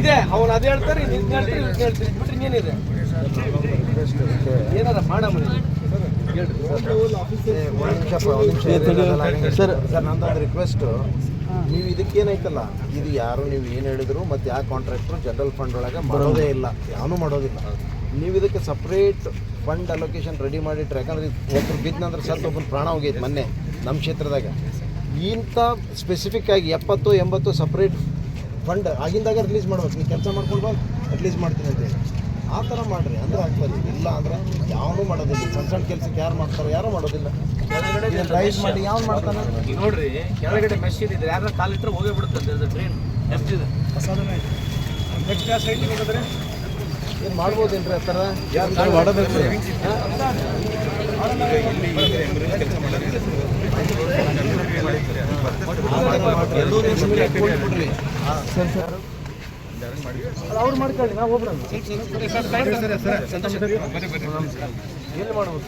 ಇದೆ, ಅವನು ಅದೇ ಹೇಳ್ತಾರೆ ನಿನ್ ಹೇಳ್ತಾರೆ ಹೇಳ್ತಾರೆ. ಬಿಟ್ರೆ ಏನಾರ ಮಾಡಮ್ಮ ಸರ್ ಸರ್ ನಂದೊಂದು ರಿಕ್ವೆಸ್ಟು ನೀವು ಇದಕ್ಕೇನೈತಲ್ಲ ಇದು ಯಾರು, ನೀವು ಏನು ಹೇಳಿದ್ರು, ಮತ್ತು ಯಾವ ಕಾಂಟ್ರಾಕ್ಟ್ರು ಜನರಲ್ ಫಂಡ್ ಒಳಗೆ ಮಾಡೋದೇ ಇಲ್ಲ. ಯಾವನು ಮಾಡೋದಿಲ್ಲ. ನೀವು ಇದಕ್ಕೆ ಸಪ್ರೇಟ್ ಫಂಡ್ ಅಲೋಕೇಶನ್ ರೆಡಿ ಮಾಡಿಟ್ರೆ, ಯಾಕಂದ್ರೆ ಒಬ್ರು ಬಿದ್ದಂದ್ರೆ ಸತ್ತು ಒಬ್ಬನ ಪ್ರಾಣ ಹೋಗೈತೆ ಮೊನ್ನೆ, ನಮ್ಮ ಕ್ಷೇತ್ರದಾಗ. ಇಂಥ ಸ್ಪೆಸಿಫಿಕ್ ಆಗಿ ಎಪ್ಪತ್ತು ಎಂಬತ್ತು ಸಪ್ರೇಟ್ ಫಂಡ್ ಆಗಿಂದಾಗ ರಿಲೀಸ್ ಮಾಡ್ಬೇಕು. ನೀವು ಕೆಲಸ ಮಾಡ್ಕೊಂಡು ಬಂದು ರಿಲೀಸ್ ಮಾಡ್ತೀನಿ ಅಂತೇಳಿ ಆ ಥರ ಮಾಡಿರಿ. ಅಂದ್ರೆ ಆಗ್ತದೆ ಇಲ್ಲ. ಅಂದ್ರೆ ಯಾವನು ಮಾಡೋದಿಲ್ಲ. ಸಣ್ಣ ಸಣ್ಣ ಕೆಲಸಕ್ಕೆ ಯಾರು ಮಾಡ್ತಾರೆ ಯಾರು ಮಾಡೋದಿಲ್ಲ. ರೈಸ್ ಮಾಡಿ ಯಾವ ಮಾಡ್ತಾನೆ ನೋಡ್ರಿ ಕೆಳಗಡೆ ಮೆಷಿನ್ ಇದೆ. ಯಾರು ಕಾಲಿಟ್ರೆ ಹೋಗೇ ಬಿಡುತ್ತೆ ಟ್ರೈನ್ ಎಷ್ಟಿದೆ ಏನು ಮಾಡ್ಬೋದೇನ್ರಿ ಆ ಥರ? ಯಾರು ಮಾಡಬೇಕು ಅವ್ರು ಮಾಡ್ಕೊಳ್ಳಿ ನಾವು ಎಲ್ಲಿ ಮಾಡ್ಬೋದು